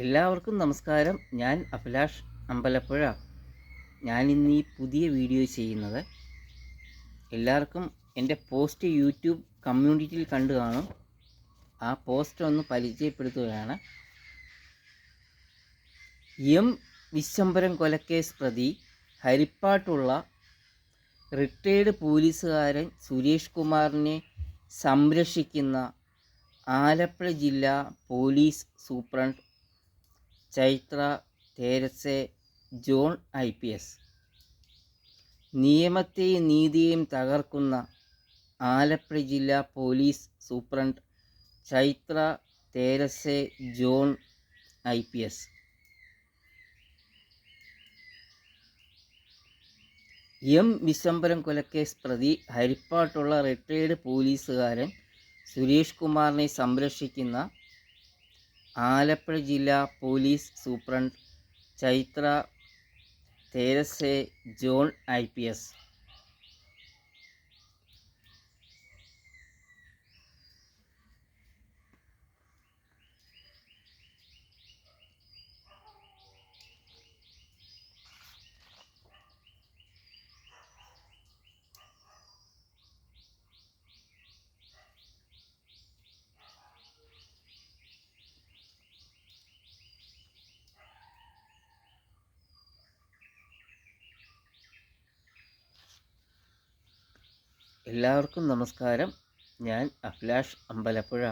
എല്ലാവർക്കും നമസ്കാരം. ഞാൻ അഭിലാഷ് അമ്പലപ്പുഴ. ഞാൻ ഇന്ന് ഈ പുതിയ വീഡിയോ ചെയ്യുന്നത് എല്ലാവർക്കും എന്റെ പോസ്റ്റ് യൂട്യൂബ് കമ്മ്യൂണിറ്റിയിൽ കണ്ടു കാണും. ആ പോസ്റ്റ് ഒന്ന് പരിചയപ്പെടുത്തുകയാണ്. എം വിശ്വംബരം കൊലക്കേസ് പ്രതി ഹരിപ്പാട്ടുള്ള റിട്ടയേർഡ് പോലീസുകാരൻ സുരേഷ് കുമാറിനെ സംരക്ഷിക്കുന്ന ആലപ്പുഴ ജില്ലാ police superintendent Chaithra Therese John I P S. നിയമത്തെയും നീതിയെയും തകർക്കുന്ന ആലപ്പുഴ ജില്ലാ police superintendent Chaithra Therese John I P S. M Vishambharam കൊലക്കേസ് പ്രതി ഹരിപ്പാട്ടുള്ള റിട്ടയേർഡ് പോലീസുകാരൻ സുരേഷ് കുമാറിനെ സംരക്ഷിക്കുന്ന ആലപ്പുഴ ജില്ലാ police superintendent Chaithra Therese John I P S. എല്ലാവർക്കും നമസ്കാരം. ഞാൻ അഭിലാഷ് അമ്പലപ്പുഴ.